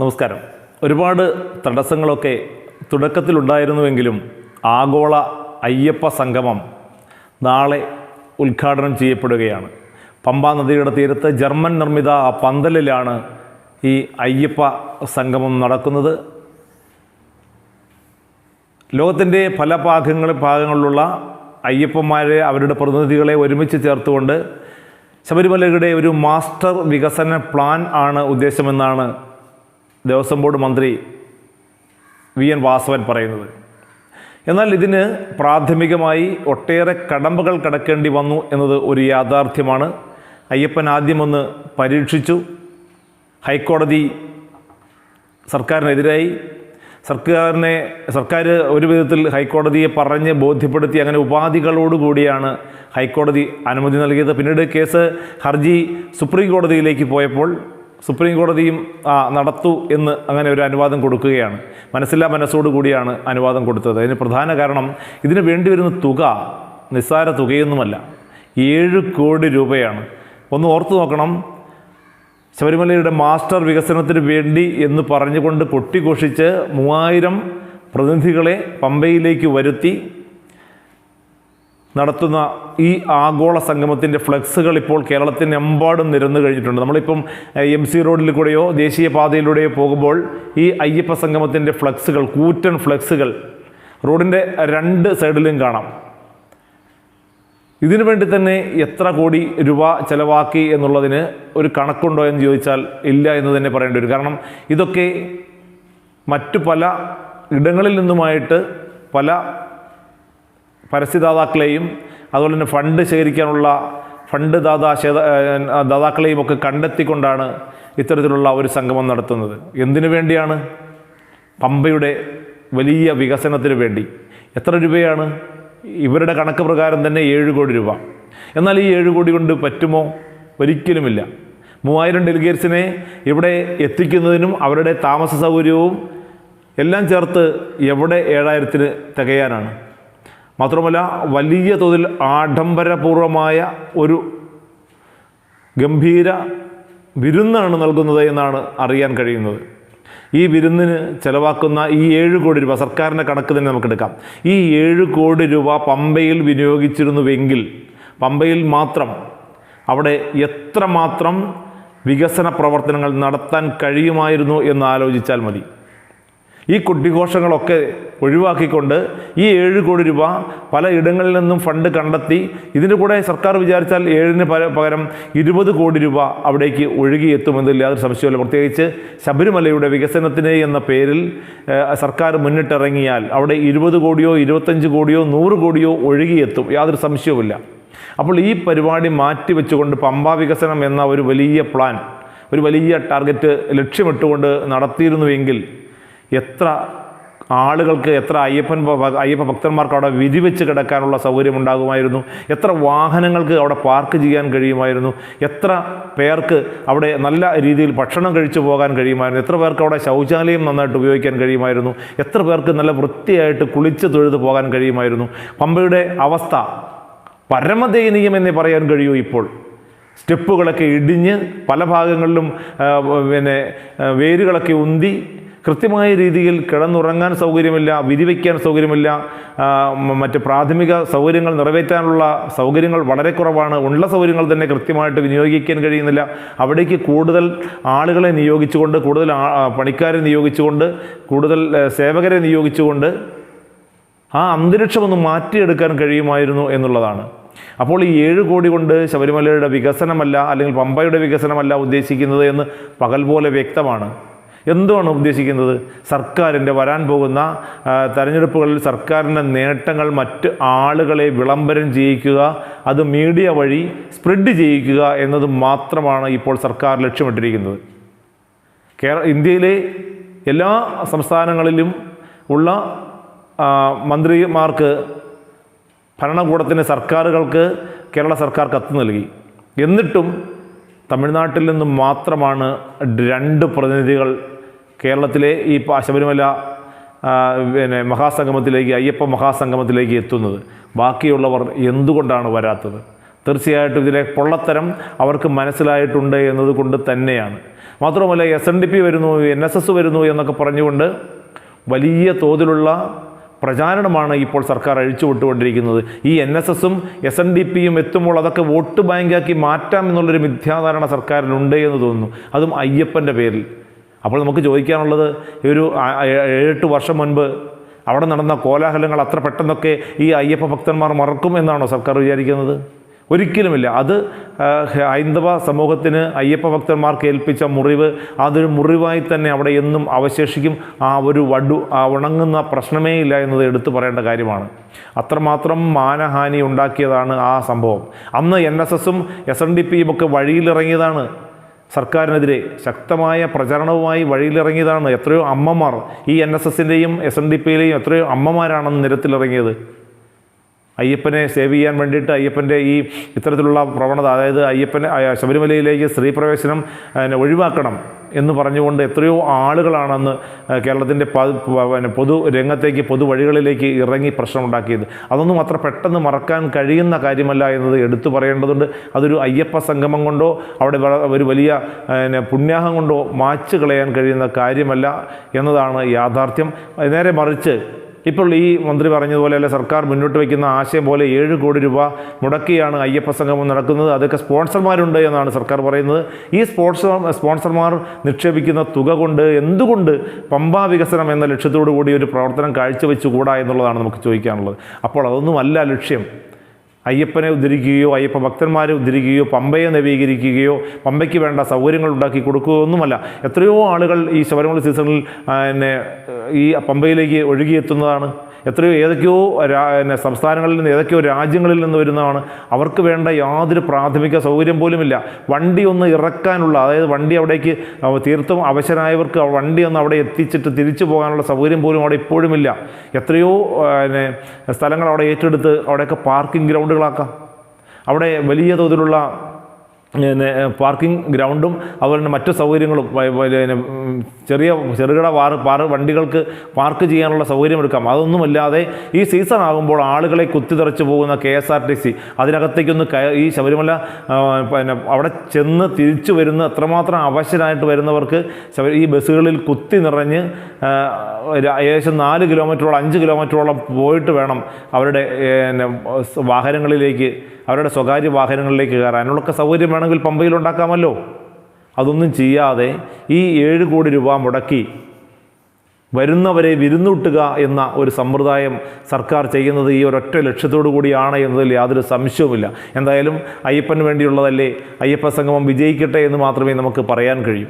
നമസ്കാരം. ഒരുപാട് തടസ്സങ്ങളൊക്കെ തുടക്കത്തിലുണ്ടായിരുന്നുവെങ്കിലും ആഗോള അയ്യപ്പ സംഗമം നാളെ ഉദ്ഘാടനം ചെയ്യപ്പെടുകയാണ്. പമ്പാ നദിയുടെ തീരത്ത് ജർമ്മൻ നിർമ്മിത പന്തലിലാണ് ഈ അയ്യപ്പ സംഗമം നടക്കുന്നത്. ലോകത്തിന്റെ പല ഭാഗങ്ങൾ ഭാഗങ്ങളിലുള്ള അയ്യപ്പന്മാരെ അവരുടെ പ്രതിനിധികളെ ഒരുമിച്ച് ചേർത്തുകൊണ്ട് ശബരിമലയുടെ ഒരു മാസ്റ്റർ വികസന പ്ലാൻ ആണ് ഉദ്ദേശമെന്നാണ് ദേവസ്വം ബോർഡ് മന്ത്രി വി എൻ വാസവൻ പറയുന്നത്. എന്നാൽ ഇതിന് പ്രാഥമികമായി ഒട്ടേറെ കടമ്പകൾ കടക്കേണ്ടി വന്നു എന്നത് ഒരു യാഥാർത്ഥ്യമാണ്. അയ്യപ്പൻ ആദ്യമൊന്ന് പരീക്ഷിച്ചു. ഹൈക്കോടതി സർക്കാരിനെതിരായി. സർക്കാരിനെ സർക്കാർ ഒരു വിധത്തിൽ ഹൈക്കോടതിയെ പറഞ്ഞ് ബോധ്യപ്പെടുത്തി അങ്ങനെ ഉപാധികളോടുകൂടിയാണ് ഹൈക്കോടതി അനുമതി നൽകിയത്. പിന്നീട് കേസ് ഹർജി സുപ്രീം കോടതിയിലേക്ക് പോയപ്പോൾ സുപ്രീം കോടതിയും നടത്തൂ എന്ന് അങ്ങനെ ഒരു അനുവാദം കൊടുക്കുകയാണ്. മനസ്സില്ലാ മനസ്സോടു കൂടിയാണ് അനുവാദം കൊടുത്തത്. അതിന് പ്രധാന കാരണം ഇതിന് വേണ്ടി വരുന്ന തുക നിസ്സാര തുകയൊന്നുമല്ല. ഏഴ് കോടി രൂപയാണ്. ഒന്ന് ഓർത്തു നോക്കണം. ശബരിമലയുടെ മാസ്റ്റർ വികസനത്തിന് വേണ്ടി എന്ന് പറഞ്ഞുകൊണ്ട് പൊട്ടിഘോഷിച്ച് മൂവായിരം പ്രതിനിധികളെ പമ്പയിലേക്ക് വരുത്തി നടത്തുന്ന ഈ ആഗോള സംഗമത്തിന്റെ ഫ്ലെക്സുകൾ ഇപ്പോൾ കേരളത്തിനെമ്പാടും നിരന്നു കഴിഞ്ഞിട്ടുണ്ട്. നമ്മളിപ്പം എം സി റോഡിൽ കൂടെയോ ദേശീയ പാതയിലൂടെയോ പോകുമ്പോൾ ഈ അയ്യപ്പ സംഗമത്തിന്റെ ഫ്ലെക്സുകൾ കൂറ്റൻ ഫ്ലെക്സുകൾ റോഡിന്റെ രണ്ട് സൈഡിലും കാണാം. ഇതിനു വേണ്ടി തന്നെ എത്ര കോടി രൂപ ചിലവാക്കി എന്നുള്ളതിന് ഒരു കണക്കുണ്ടോ എന്ന് ചോദിച്ചാൽ ഇല്ല എന്ന് തന്നെ പറയേണ്ടി വരും. കാരണം ഇതൊക്കെ മറ്റു പല ഇടങ്ങളിൽ നിന്നുമായിട്ട് പല പരസ്യദാതാക്കളെയും അതുപോലെ തന്നെ ഫണ്ട് ശേഖരിക്കാനുള്ള ഫണ്ട് ദാതാ ദാതാക്കളെയും ഒക്കെ കണ്ടെത്തിക്കൊണ്ടാണ് ഇത്തരത്തിലുള്ള ഒരു സംഗമം നടത്തുന്നത്. എന്തിനു വേണ്ടിയാണ്? പമ്പയുടെ വലിയ വികസനത്തിന് വേണ്ടി. എത്ര രൂപയാണ്? ഇവരുടെ കണക്ക് പ്രകാരം തന്നെ ഏഴ് കോടി രൂപ. എന്നാൽ ഈ ഏഴ് കോടി കൊണ്ട് പറ്റുമോ? ഒരിക്കലുമില്ല. മൂവായിരം ഡെലിഗേറ്റ്സിനെ ഇവിടെ എത്തിക്കുന്നതിനും അവരുടെ താമസ സൗകര്യവും എല്ലാം ചേർത്ത് എവിടെ ഏഴായിരത്തിന് തികയാനാണ്? മാത്രമല്ല വലിയ തോതിൽ ആഡംബരപൂർവമായ ഒരു ഗംഭീര വിരുന്നാണ് നൽകുന്നത് എന്നാണ് അറിയാൻ കഴിയുന്നത്. ഈ വിരുന്നിന് ചെലവാക്കുന്ന ഈ ഏഴ് കോടി രൂപ സർക്കാരിന്റെ കണക്ക് തന്നെ നമുക്കെടുക്കാം. ഈ ഏഴ് കോടി രൂപ പമ്പയിൽ വിനിയോഗിച്ചിരുന്നുവെങ്കിൽ പമ്പയിൽ മാത്രം അവിടെ എത്രമാത്രം വികസന പ്രവർത്തനങ്ങൾ നടത്താൻ കഴിയുമായിരുന്നു എന്ന് ആലോചിച്ചാൽ മതി. ഈ കുട്ടിഘോഷങ്ങളൊക്കെ ഒഴിവാക്കിക്കൊണ്ട് ഈ ഏഴ് കോടി രൂപ പല ഇടങ്ങളിൽ നിന്നും ഫണ്ട് കണ്ടെത്തി ഇതിന്റെ കൂടെ സർക്കാർ വിചാരിച്ചാൽ ഏഴിന് പകരം ഇരുപത് കോടി രൂപ അവിടേക്ക് ഒഴുകിയെത്തുമെന്നില്ല യാതൊരു സംശയമില്ല പ്രത്യേകിച്ച് ശബരിമലയുടെ വികസനത്തിന് എന്ന പേരിൽ സർക്കാർ മുന്നിട്ടിറങ്ങിയാൽ അവിടെ ഇരുപത് കോടിയോ ഇരുപത്തഞ്ച് കോടിയോ നൂറ് കോടിയോ ഒഴുകിയെത്തും. യാതൊരു സംശയവുമില്ല. അപ്പോൾ ഈ പരിപാടി മാറ്റിവെച്ചുകൊണ്ട് പമ്പാ വികസനം എന്ന ഒരു വലിയ പ്ലാൻ ഒരു വലിയ ടാർഗറ്റ് ലക്ഷ്യമിട്ടുകൊണ്ട് നടത്തിയിരുന്നുവെങ്കിൽ എത്ര ആളുകൾക്ക് എത്ര അയ്യപ്പൻ അയ്യപ്പ ഭക്തന്മാർക്ക് അവിടെ വിരിവെച്ച് കിടക്കാനുള്ള സൗകര്യം ഉണ്ടാകുമായിരുന്നു എത്ര വാഹനങ്ങൾക്ക് അവിടെ പാർക്ക് ചെയ്യാൻ കഴിയുമായിരുന്നു? എത്ര പേർക്ക് അവിടെ നല്ല രീതിയിൽ ഭക്ഷണം കഴിച്ചു പോകാൻ കഴിയുമായിരുന്നു? എത്ര പേർക്ക് അവിടെ ശൗചാലയം നന്നായിട്ട് ഉപയോഗിക്കാൻ കഴിയുമായിരുന്നു? എത്ര പേർക്ക് നല്ല വൃത്തിയായിട്ട് കുളിച്ച് തൊഴുത് പോകാൻ കഴിയുമായിരുന്നു? പമ്പയുടെ അവസ്ഥ പരമദയനീയം എന്നേ പറയാൻ കഴിയൂ ഇപ്പോൾ. സ്റ്റെപ്പുകളൊക്കെ ഇടിഞ്ഞ് പല ഭാഗങ്ങളിലും പിന്നെ വേരുകളൊക്കെ ഉന്തി കൃത്യമായ രീതിയിൽ കിടന്നുറങ്ങാൻ സൗകര്യമില്ല വിരിവയ്ക്കാൻ സൗകര്യമില്ല മറ്റ് പ്രാഥമിക സൗകര്യങ്ങൾ നിറവേറ്റാനുള്ള സൗകര്യങ്ങൾ വളരെ കുറവാണ്. ഉള്ള സൗകര്യങ്ങൾ തന്നെ കൃത്യമായിട്ട് വിനിയോഗിക്കാൻ കഴിയുന്നില്ല. അവിടേക്ക് കൂടുതൽ ആളുകളെ നിയോഗിച്ചുകൊണ്ട് കൂടുതൽ പണിക്കാരെ നിയോഗിച്ചുകൊണ്ട് കൂടുതൽ സേവകരെ നിയോഗിച്ചുകൊണ്ട് ആ അന്തരീക്ഷം ഒന്ന് മാറ്റിയെടുക്കാൻ കഴിയുമായിരുന്നു എന്നുള്ളതാണ്. അപ്പോൾ ഈ ഏഴ് കോടി കൊണ്ട് ശബരിമലയുടെ വികസനമല്ല അല്ലെങ്കിൽ പമ്പയുടെ വികസനമല്ല ഉദ്ദേശിക്കുന്നത് എന്ന് പകൽ പോലെ വ്യക്തമാണ്. എന്തുമാണ് ഉദ്ദേശിക്കുന്നത്? സർക്കാരിന്റെ വരാൻ പോകുന്ന തെരഞ്ഞെടുപ്പുകളിൽ സർക്കാരിന്റെ നേട്ടങ്ങൾ മറ്റ് ആളുകളെ വിളംബരം ചെയ്യിക്കുക അത് മീഡിയ വഴി സ്പ്രെഡ് ചെയ്യിക്കുക എന്നത് മാത്രമാണ് ഇപ്പോൾ സർക്കാർ ലക്ഷ്യമിട്ടിരിക്കുന്നത്. കേരള ഇന്ത്യയിലെ എല്ലാ സംസ്ഥാനങ്ങളിലും ഉള്ള മന്ത്രിമാർക്ക് ഭരണകൂടത്തിന് സർക്കാരുകൾക്ക് കേരള സർക്കാർ കത്ത് നൽകി. എന്നിട്ടും തമിഴ്നാട്ടിൽ നിന്നും മാത്രമാണ് രണ്ട് പ്രതിനിധികൾ കേരളത്തിലെ ഈ ശബരിമല പിന്നെ മഹാസംഗമത്തിലേക്ക് അയ്യപ്പ മഹാസംഗമത്തിലേക്ക് എത്തുന്നത്. ബാക്കിയുള്ളവർ എന്തുകൊണ്ടാണ് വരാത്തത്? തീർച്ചയായിട്ടും ഇതിലെ പൊള്ളത്തരം അവർക്ക് മനസ്സിലായിട്ടുണ്ട് എന്നതുകൊണ്ട് തന്നെയാണ്. മാത്രമല്ല എസ് എൻ ഡി പി വരുന്നു എൻ എസ് എസ് വരുന്നു എന്നൊക്കെ പറഞ്ഞുകൊണ്ട് വലിയ തോതിലുള്ള പ്രചാരണമാണ് ഇപ്പോൾ സർക്കാർ അഴിച്ചുവിട്ടുകൊണ്ടിരിക്കുന്നത് ഈ എൻ എസ് എസും എസ് എൻ ഡി പിയും എത്തുമ്പോൾ അതൊക്കെ വോട്ട് ബാങ്കാക്കി മാറ്റാം എന്നുള്ളൊരു മിഥ്യാധാരണ സർക്കാരിനുണ്ട് എന്ന് തോന്നുന്നു. അതും അയ്യപ്പന്റെ പേരിൽ. അപ്പോൾ നമുക്ക് ചോദിക്കാനുള്ളത് ഒരു ഏഴെട്ട് വർഷം മുൻപ് അവിടെ നടന്ന കോലാഹലങ്ങൾ അത്ര പെട്ടെന്നൊക്കെ ഈ അയ്യപ്പ ഭക്തന്മാർ മറക്കും എന്നാണോ സർക്കാർ വിചാരിക്കുന്നത്? ഒരിക്കലുമില്ല. അത് ഹൈന്ദവ സമൂഹത്തിന് അയ്യപ്പ ഭക്തന്മാർക്ക് ഏൽപ്പിച്ച മുറിവ് അതൊരു മുറിവായി തന്നെ അവിടെ എന്നും അവശേഷിക്കും. ആ ഒരു വടു ഉണങ്ങുന്ന പ്രശ്നമേ ഇല്ല എന്നത് എടുത്തു പറയേണ്ട കാര്യമാണ്. അത്രമാത്രം മാനഹാനി ഉണ്ടാക്കിയതാണ് ആ സംഭവം. അന്ന് എൻ എസ് എസും എസ് എൻ ഡി പിയും ഒക്കെ വഴിയിലിറങ്ങിയതാണ്. സർക്കാരിനെതിരെ ശക്തമായ പ്രചരണവുമായി വഴിയിലിറങ്ങിയതാണ് എത്രയോ അമ്മമാർ ഈ എൻ എസ് എസിന്റെയും എസ് എൻ ഡി പിയിലെയും എത്രയോ അമ്മമാരാണെന്ന് നിരത്തിലിറങ്ങിയത്. അയ്യപ്പനെ സേവ് ചെയ്യാൻ വേണ്ടിയിട്ട് അയ്യപ്പന്റെ ഈ ഇത്തരത്തിലുള്ള പ്രവണത അതായത് അയ്യപ്പനെ ശബരിമലയിലേക്ക് സ്ത്രീ പ്രവേശനം ഒഴിവാക്കണം. എന്ന് പറഞ്ഞുകൊണ്ട് എത്രയോ ആളുകളാണെന്ന് കേരളത്തിന്റെ പൊതു രംഗത്തേക്ക് പൊതുവഴികളിലേക്ക് ഇറങ്ങി പ്രശ്നമുണ്ടാക്കിയത്. അതൊന്നും അത്ര പെട്ടെന്ന് മറക്കാൻ കഴിയുന്ന കാര്യമല്ല എന്നത് എടുത്തു പറയേണ്ടതുണ്ട്. അതൊരു അയ്യപ്പ സംഗമം കൊണ്ടോ അവിടെ ഒരു വലിയ പുണ്യാഹം കൊണ്ടോ മാച്ച് കളയാൻ കഴിയുന്ന കാര്യമല്ല എന്നതാണ് യാഥാർത്ഥ്യം. നേരെ മറിച്ച് ഇപ്പോൾ ഈ മന്ത്രി പറഞ്ഞതുപോലെ അല്ലെ സർക്കാർ മുന്നോട്ട് വയ്ക്കുന്ന ആശയം പോലെ ഏഴ് കോടി രൂപ മുടക്കിയാണ് അയ്യപ്പ സംഗമം നടക്കുന്നത്. അതൊക്കെ സ്പോൺസർമാരുണ്ട് എന്നാണ് സർക്കാർ പറയുന്നത്. ഈ സ്പോൺസർ സ്പോൺസർമാർ നിക്ഷേപിക്കുന്ന തുക കൊണ്ട് എന്തുകൊണ്ട് പമ്പാ വികസനം എന്ന ലക്ഷ്യത്തോടു കൂടി ഒരു പ്രവർത്തനം കാഴ്ചവെച്ചുകൂടാ എന്നുള്ളതാണ് നമുക്ക് ചോദിക്കാനുള്ളത്. അപ്പോൾ അതൊന്നുമല്ല ലക്ഷ്യം. അയ്യപ്പനെ ഉദ്ധരിക്കുകയോ അയ്യപ്പ ഭക്തന്മാരെ ഉദ്ധരിക്കുകയോ പമ്പയെ നവീകരിക്കുകയോ പമ്പയ്ക്ക് വേണ്ട സൗകര്യങ്ങൾ ഉണ്ടാക്കി കൊടുക്കുകയോ ഒന്നുമല്ല. എത്രയോ ആളുകൾ ഈ ശബരിമല സീസണിൽ എന്നെ ഈ പമ്പയിലേക്ക് ഒഴുകിയെത്തുന്നതാണ്. എത്രയോ ഏതൊക്കെയോ പിന്നെ സംസ്ഥാനങ്ങളിൽ നിന്ന് ഏതൊക്കെയോ രാജ്യങ്ങളിൽ നിന്ന് വരുന്നതാണ്. അവർക്ക് വേണ്ട യാതൊരു പ്രാഥമിക സൗകര്യം പോലുമില്ല. വണ്ടി ഒന്ന് ഇറക്കാനുള്ള അതായത് വണ്ടി അവിടേക്ക് തീർത്തും അവശരായവർക്ക് വണ്ടി ഒന്ന് അവിടെ എത്തിച്ചിട്ട് തിരിച്ചു പോകാനുള്ള സൗകര്യം പോലും അവിടെ ഇപ്പോഴുമില്ല. എത്രയോ പിന്നെ സ്ഥലങ്ങൾ അവിടെ ഏറ്റെടുത്ത് അവിടെയൊക്കെ പാർക്കിംഗ് ഗ്രൗണ്ടുകളാക്കാം. അവിടെ വലിയ തോതിലുള്ള പാർക്കിംഗ് ഗ്രൗണ്ടും അതുപോലെ മറ്റു സൗകര്യങ്ങളും പിന്നെ ചെറിയ ചെറുകിട വാർ പാർ വണ്ടികൾക്ക് പാർക്ക് ചെയ്യാനുള്ള സൗകര്യം എടുക്കാം. അതൊന്നുമല്ലാതെ ഈ സീസൺ ആകുമ്പോൾ ആളുകളെ കുത്തിതെറിച്ച് പോകുന്ന K S R T C അതിനകത്തേക്കൊന്ന് ഈ ശബരിമല പിന്നെ അവിടെ ചെന്ന് തിരിച്ചു വരുന്ന അത്രമാത്രം അവശരായിട്ട് വരുന്നവർക്ക് ഈ ബസ്സുകളിൽ കുത്തി നിറഞ്ഞ് ഏകദേശം നാല് കിലോമീറ്ററോളം അഞ്ച് കിലോമീറ്ററോളം പോയിട്ട് വേണം അവരുടെ വാഹനങ്ങളിലേക്ക് അവരുടെ സ്വകാര്യ വാഹനങ്ങളിലേക്ക് കയറാനുള്ള സൗകര്യം വേണമെങ്കിൽ പമ്പയിൽ ഉണ്ടാക്കാമല്ലോ. അതൊന്നും ചെയ്യാതെ ഈ ഏഴ് കോടി രൂപ മുടക്കി വരുന്നവരെ വിരുന്നൂട്ടുക എന്ന ഒരു സമ്പ്രദായം സർക്കാർ ചെയ്യുന്നത് ഈ ഒരൊറ്റ ലക്ഷ്യത്തോടു കൂടിയാണ് എന്നതിൽ യാതൊരു സംശയവുമില്ല. എന്തായാലും അയ്യപ്പന് വേണ്ടിയുള്ളതല്ലേ? അയ്യപ്പ സംഗമം വിജയിക്കട്ടെ എന്ന് മാത്രമേ നമുക്ക് പറയാൻ കഴിയൂ.